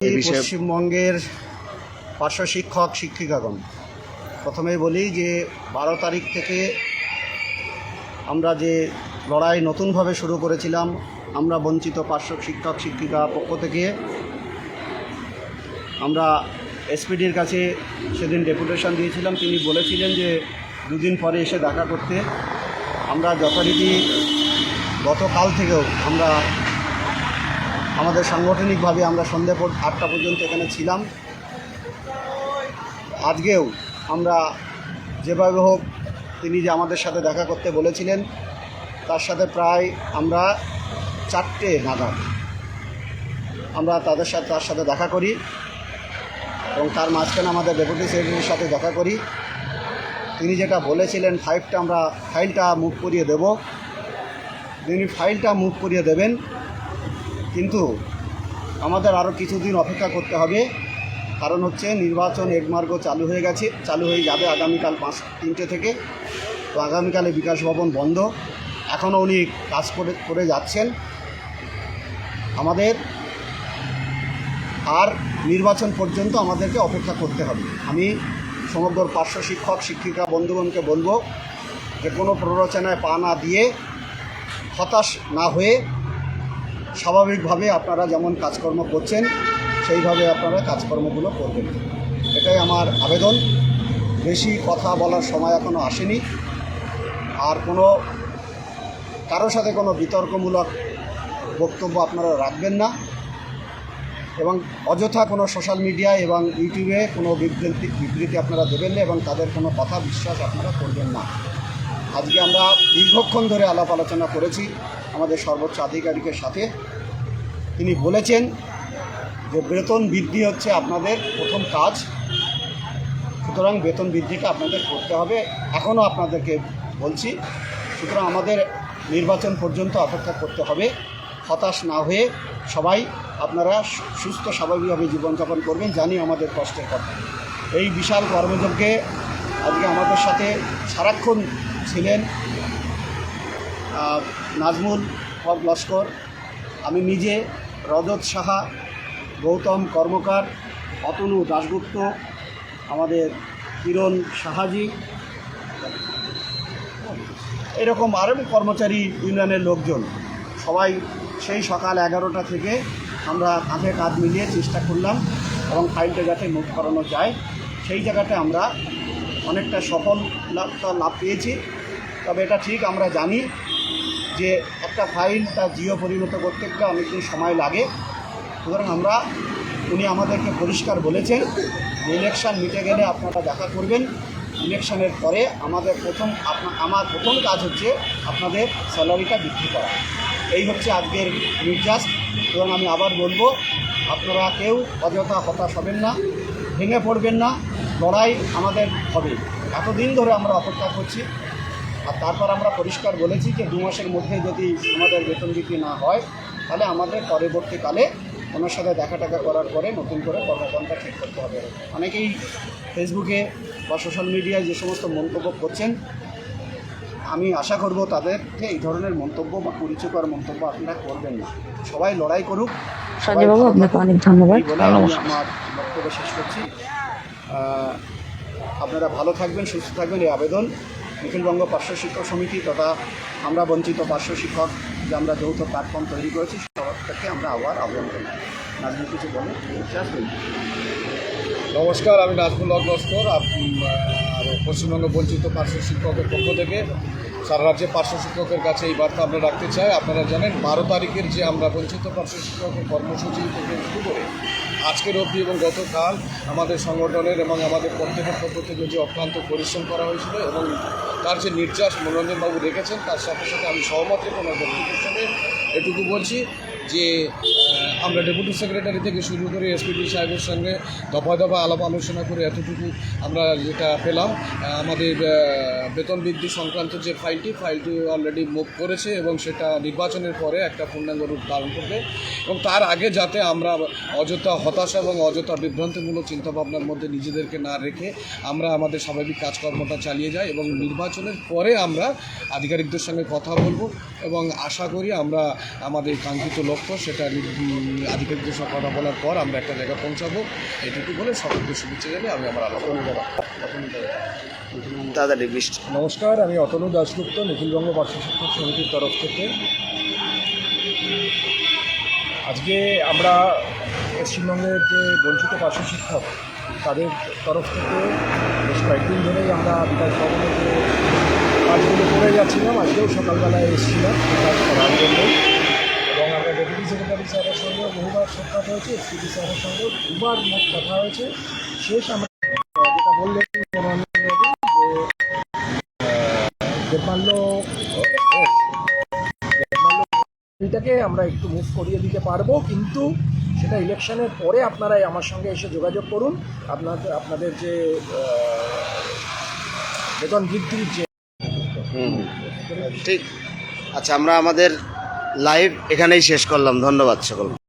পশ্চিমবঙ্গের পার্শ্ব শিক্ষক শিক্ষিকাগণ প্রথমেই বলি যে বারো তারিখ থেকে আমরা যে লড়াই নতুনভাবে শুরু করেছিলাম আমরা বঞ্চিত পার্শ্ব শিক্ষক শিক্ষিকা পক্ষ থেকে আমরা এসপিডির কাছে সেদিন ডেপুটেশন দিয়েছিলাম। তিনি বলেছিলেন যে দুদিন পরে এসে দেখা করতে। আমরা যথারীতি গতকাল থেকেও আমরা আমাদের সাংগঠনিকভাবে আমরা সন্ধ্যে আটটা পর্যন্ত এখানে ছিলাম। আজকেও আমরা যেভাবে হোক তিনি যে আমাদের সাথে দেখা করতে বলেছিলেন, তার সাথে প্রায় আমরা চারটে নাগাদ আমরা তাদের সাথে, তার সাথে দেখা করি এবং তার মাঝখানে আমাদের ডেপুটি সেক্রেটারির সাথে দেখা করি। তিনি যেটা বলেছিলেন ফাইভটা আমরা, ফাইলটা মুভ করিয়ে দেব। তিনি ফাইলটা মুভ করিয়ে দেবেন। কিন্তু আমাদের আরও কিছুদিন অপেক্ষা করতে হবে। কারণ হচ্ছে নির্বাচন একমার্গ চালু হয়ে গেছে, চালু হয়ে যাবে আগামীকাল পাঁচ, তিনটে থেকে। তো আগামীকালে বিকাশ ভবন বন্ধ। এখনও উনি কাজ করে করে যাচ্ছেন। আমাদের আর নির্বাচন পর্যন্ত আমাদেরকে অপেক্ষা করতে হবে। আমি সমগ্র পার্শ্ব শিক্ষক, শিক্ষিকা, বন্ধুগণকে বলব যে কোনো প্ররোচনায় পা না দিয়ে হতাশ না হয়ে স্বাভাবিকভাবে আপনারা যেমন কাজকর্ম করছেন, সেইভাবে আপনারা কাজকর্মগুলো করবেন। এটাই আমার আবেদন। বেশি কথা বলার সময় এখনও আসেনি। আর কোনো কারোর সাথে কোনো বিতর্কমূলক বক্তব্য আপনারা রাখবেন না। এবং অযথা কোনো সোশ্যাল মিডিয়া এবং ইউটিউবে কোনো বিবৃতি বিবৃতি আপনারা দেবেন না এবং তাদের কোনো কথা বিশ্বাস আপনারা করবেন না। আজকে আমরা দীর্ঘক্ষণ ধরে আলাপ আলোচনা করেছি। আমাদের সর্বোচ্চ আধিকারিকের সাথে। তিনি বলেছেন যে বেতন বৃদ্ধি হচ্ছে আপনাদের প্রথম কাজ। সুতরাং বেতন বৃদ্ধিটা আপনাদের করতে হবে। এখনও আপনাদেরকে বলছি, সুতরাং আমাদের নির্বাচন পর্যন্ত অপেক্ষা করতে হবে। হতাশ না হয়ে সবাই আপনারা সুস্থ, স্বাভাবিকভাবে জীবনযাপন করবেন জানি আমাদের কষ্টের কথা। এই বিশাল কর্মযজ্ঞে আজকে আমাদের সাথে সারাক্ষণ ছিলেন নাজমুল হক লস্কর, আমি নিজে রজত সাহা, গৌতম কর্মকার, অতনু দাশগুপ্ত, আমাদের কিরণ সাহাজি, এরকম আরও কর্মচারী ইউনিয়নের লোকজন। সবাই সেই সকাল এগারোটা থেকে আমরা কাঁধে কাঁধ মিলিয়ে চেষ্টা করলাম এবং ফাইলটা যাতে মুখ করানো যায়। সেই জায়গাতে আমরা অনেকটা সফলতা লাভ পেয়েছি। তবে এটা ঠিক আমরা জানি যে একটা ফাইল তার জিও পরিণত করতে গেলে অনেকদিন সময় লাগে। সুতরাং আমরা, উনি আমাদেরকে পরিষ্কার বলেছেন যে ইলেকশন মিটে গেলে আপনারা দেখা করবেন। ইলেকশনের পরে আমাদের প্রথম আমার প্রথম কাজ হচ্ছে আপনাদের স্যালারিটা বৃদ্ধি করা। এই হচ্ছে আজকের নির্যাস। এবং আমি আবার বলব, আপনারা কেউ অযথা হতাশ হবেন না, ভেঙে পড়বেন না, লড়াই আমাদের হবে। এতদিন ধরে আমরা অপেক্ষা করছি। আর তারপর আমরা পরিষ্কার বলেছি যে দু মাসের মধ্যে যদি আমাদের বেতন বৃদ্ধি না হয় তাহলে আমাদের পরবর্তীকালে ওনার সাথে দেখা টাকা করার পরে নতুন করে কর্মপন্থা ঠিক করতে হবে। অনেকেই ফেসবুকে বা সোশ্যাল মিডিয়ায় যে সমস্ত মন্তব্য করছেন আমি আশা করব তাদেরকে এই ধরনের মন্তব্য বা পরিচয়কর মন্তব্য আপনারা করবেন না। সবাই লড়াই করুক সঞ্জয়বাবু আপনাকে অনেক ধন্যবাদ। আমার বক্তব্য শেষ করছি। আপনারা ভালো থাকবেন সুস্থ থাকবেন। এই আবেদন নিখিলবঙ্গ পার্শ্ব শিক্ষক সমিতি তথা আমরা বঞ্চিত পার্শ্ব শিক্ষক যে আমরা যৌথ প্ল্যাটফর্ম তৈরি করেছি সবার থেকে আমরা আবার আবেদন করি। নাজমুল, কিছু বলে। নমস্কার, আমি নাজমুল হক আর পশ্চিমবঙ্গ বঞ্চিত পার্শ্ব শিক্ষকের পক্ষ থেকে সারা রাজ্যে পার্শ্ব শিক্ষকের কাছে এই বার্তা আমরা রাখতে চাই। আপনারা জানেন, বারো তারিখের যে আমরা বঞ্চিত পার্শ্ব শিক্ষকের কর্মসূচি থেকে শুরু করে আজকের অবধি এবং গতকাল আমাদের সংগঠনের এবং আমাদের প্রত্যেকের পক্ষ থেকে যে অক্লান্ত পরিশ্রম করা হয়েছিল এবং তার যে নির্যাস মনোরঞ্জনবাবু রেখেছেন, তার সাথে সাথে আমি সহমত রেখে ওনার বক্তব্যের এটুকু বলছি যে আমরা ডেপুটি সেক্রেটারি থেকে শুরু করে এসপিডি সাহেবের সঙ্গে দফা দফা আলাপ আলোচনা করে এতটুকু আমরা যেটা পেলাম। আমাদের বেতন বৃদ্ধি সংক্রান্ত যে ফাইলটি ফাইলটি অলরেডি মুভ করেছে এবং সেটা নির্বাচনের পরে একটা পূর্ণাঙ্গ রূপ ধারণ করবে এবং তার আগে যাতে আমরা অযথা হতাশা এবং অযথা বিভ্রান্তিমূলক চিন্তাভাবনার মধ্যে নিজেদেরকে না রেখে আমরা আমাদের স্বাভাবিক কাজকর্মটা চালিয়ে যাই এবং নির্বাচনের পরে আমরা আধিকারিকদের সঙ্গে কথা বলব এবং আশা করি আমরা আমাদের কাঙ্ক্ষিত লক্ষ্য সেটা আধিকারিকদের সঙ্গে কথা বলার পর আমরা একটা জায়গায় পৌঁছাবো। এটুকু বলে সকলকে শুভেচ্ছা জানিয়ে আমি আমার আলোচনা দাদা নমস্কার আমি অতনু দাশগুপ্ত নিখিলবঙ্গ পার্শ্ব শিক্ষক সমিতির তরফ থেকে। আজকে আমরা পশ্চিমবঙ্গের যে বঞ্চিত পার্শ্ব শিক্ষক তাদের তরফ থেকে বেশ কয়েকদিন ধরেই আমরা বিকাশ ভবনে যে কাজগুলো করে যাচ্ছিলাম আজকেও সকালবেলায় এসেছিলাম। কাজ করার জন্য সেক্রেটারি স্যারের সঙ্গেও বহুবার সাক্ষাৎ হয়েছে এসপিডি স্যারের সঙ্গে দুবার মোট কথা হয়েছে। শেষ আমরা যেটা বললেন এটাকে আমরা একটু মুভ করিয়ে দিতে পারব, কিন্তু সেটা ইলেকশনের পরে আপনারাই আমার সঙ্গে এসে যোগাযোগ করুন। আপনাদের আপনাদের যে বেতন বৃদ্ধির যে ঠিক। আচ্ছা আমরা আমাদের লাইভ এখানেই শেষ করলাম। ধন্যবাদ সকল